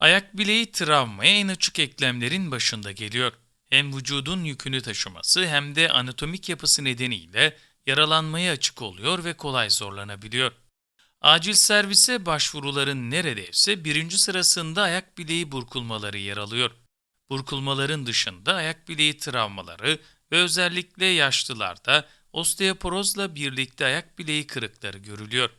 Ayak bileği travmaya en açık eklemlerin başında geliyor. Hem vücudun yükünü taşıması hem de anatomik yapısı nedeniyle yaralanmaya açık oluyor ve kolay zorlanabiliyor. Acil servise başvuruların neredeyse birinci sırasında ayak bileği burkulmaları yer alıyor. Burkulmaların dışında ayak bileği travmaları ve özellikle yaşlılarda osteoporozla birlikte ayak bileği kırıkları görülüyor.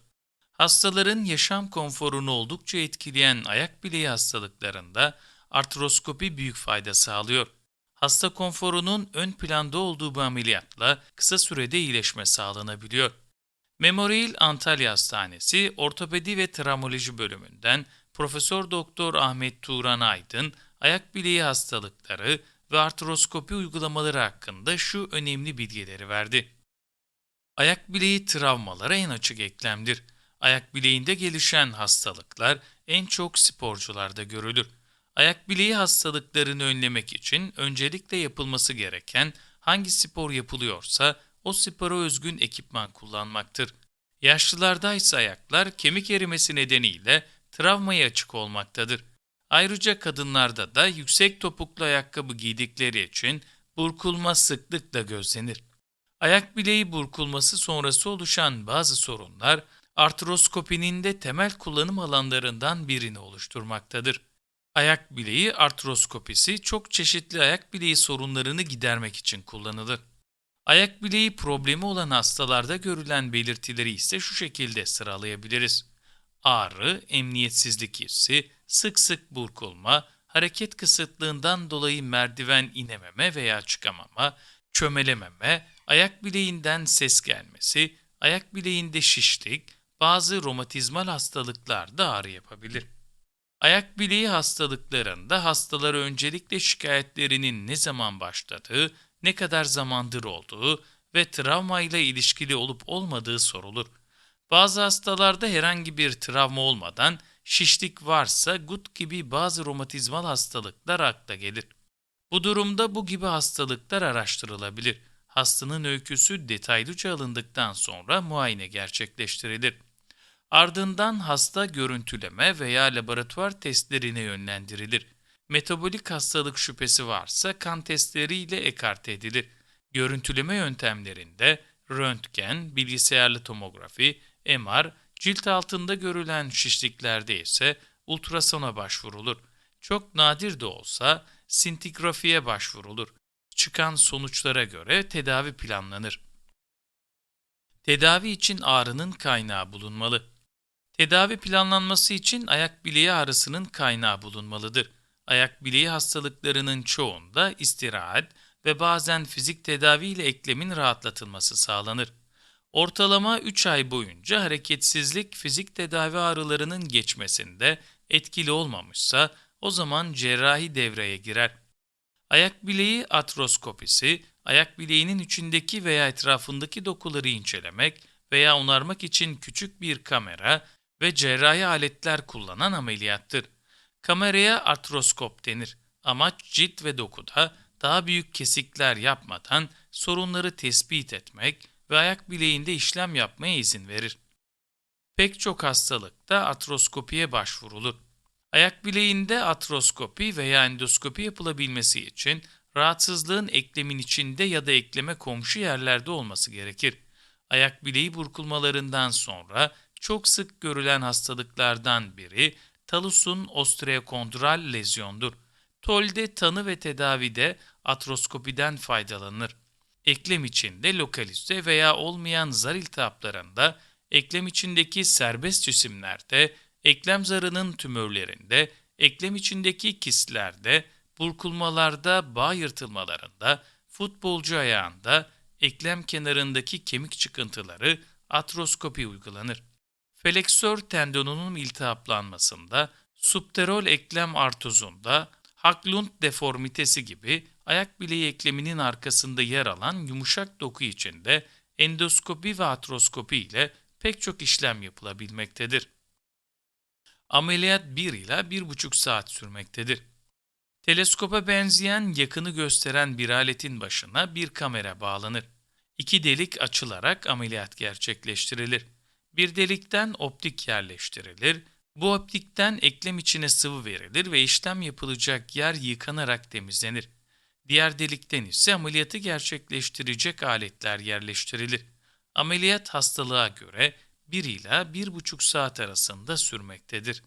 Hastaların yaşam konforunu oldukça etkileyen ayak bileği hastalıklarında artroskopi büyük fayda sağlıyor. Hasta konforunun ön planda olduğu bu ameliyatla kısa sürede iyileşme sağlanabiliyor. Memorial Antalya Hastanesi Ortopedi ve Travmoloji bölümünden Profesör Doktor Ahmet Turan Aydın, ayak bileği hastalıkları ve artroskopi uygulamaları hakkında şu önemli bilgileri verdi. Ayak bileği travmaları en açık eklemdir. Ayak bileğinde gelişen hastalıklar en çok sporcularda görülür. Ayak bileği hastalıklarını önlemek için öncelikle yapılması gereken hangi spor yapılıyorsa o spora özgün ekipman kullanmaktır. Yaşlılarda ise ayaklar kemik erimesi nedeniyle travmaya açık olmaktadır. Ayrıca kadınlarda da yüksek topuklu ayakkabı giydikleri için burkulma sıklıkla gözlenir. Ayak bileği burkulması sonrası oluşan bazı sorunlar artroskopinin de temel kullanım alanlarından birini oluşturmaktadır. Ayak bileği artroskopisi çok çeşitli ayak bileği sorunlarını gidermek için kullanılır. Ayak bileği problemi olan hastalarda görülen belirtileri ise şu şekilde sıralayabiliriz. Ağrı, emniyetsizlik hissi, sık sık burkulma, hareket kısıtlığından dolayı merdiven inememe veya çıkamama, çömelememe, ayak bileğinden ses gelmesi, ayak bileğinde şişlik, bazı romatizmal hastalıklarda ağrı yapabilir. Ayak bileği hastalıklarında hastalara öncelikle şikayetlerinin ne zaman başladığı, ne kadar zamandır olduğu ve travma ile ilişkili olup olmadığı sorulur. Bazı hastalarda herhangi bir travma olmadan şişlik varsa gut gibi bazı romatizmal hastalıklar akla gelir. Bu durumda bu gibi hastalıklar araştırılabilir. Hastanın öyküsü detaylıca alındıktan sonra muayene gerçekleştirilir. Ardından hasta görüntüleme veya laboratuvar testlerine yönlendirilir. Metabolik hastalık şüphesi varsa kan testleriyle ekarte edilir. Görüntüleme yöntemlerinde röntgen, bilgisayarlı tomografi, MR, cilt altında görülen şişliklerde ise ultrasona başvurulur. Çok nadir de olsa sintigrafiye başvurulur. Çıkan sonuçlara göre tedavi planlanır. Tedavi için ağrının kaynağı bulunmalı. Tedavi planlanması için ayak bileği ağrısının kaynağı bulunmalıdır. Ayak bileği hastalıklarının çoğunda istirahat ve bazen fizik tedavi ile eklemin rahatlatılması sağlanır. Ortalama 3 ay boyunca hareketsizlik fizik tedavi ağrılarının geçmesinde etkili olmamışsa o zaman cerrahi devreye girer. Ayak bileği atroskopisi, ayak bileğinin içindeki veya etrafındaki dokuları incelemek veya onarmak için küçük bir kamera ve cerrahi aletler kullanan ameliyattır. Kameraya artroskop denir. Amaç cilt ve dokuda daha büyük kesikler yapmadan sorunları tespit etmek ve ayak bileğinde işlem yapmaya izin verir. Pek çok hastalıkta artroskopiye başvurulur. Ayak bileğinde artroskopi veya endoskopi yapılabilmesi için rahatsızlığın eklemin içinde ya da ekleme komşu yerlerde olması gerekir. Ayak bileği burkulmalarından sonra çok sık görülen hastalıklardan biri talusun osteokondral lezyondur. TOL'de tanı ve tedavide atroskopiden faydalanır. Eklem içinde lokalize veya olmayan zar iltihaplarında, eklem içindeki serbest cisimlerde, eklem zarının tümörlerinde, eklem içindeki kistlerde, burkulmalarda, bağ yırtılmalarında, futbolcu ayağında, eklem kenarındaki kemik çıkıntıları atroskopi uygulanır. Fleksör tendonunun iltihaplanmasında, subterol eklem artozunda, Haglund deformitesi gibi ayak bileği ekleminin arkasında yer alan yumuşak doku içinde endoskopi ve atroskopi ile pek çok işlem yapılabilmektedir. Ameliyat 1 ila 1,5 saat sürmektedir. Teleskopa benzeyen yakını gösteren bir aletin başına bir kamera bağlanır. İki delik açılarak ameliyat gerçekleştirilir. Bir delikten optik yerleştirilir. Bu optikten eklem içine sıvı verilir ve işlem yapılacak yer yıkanarak temizlenir. Diğer delikten ise ameliyatı gerçekleştirecek aletler yerleştirilir. Ameliyat hastalığa göre 1 ila 1,5 saat arasında sürmektedir.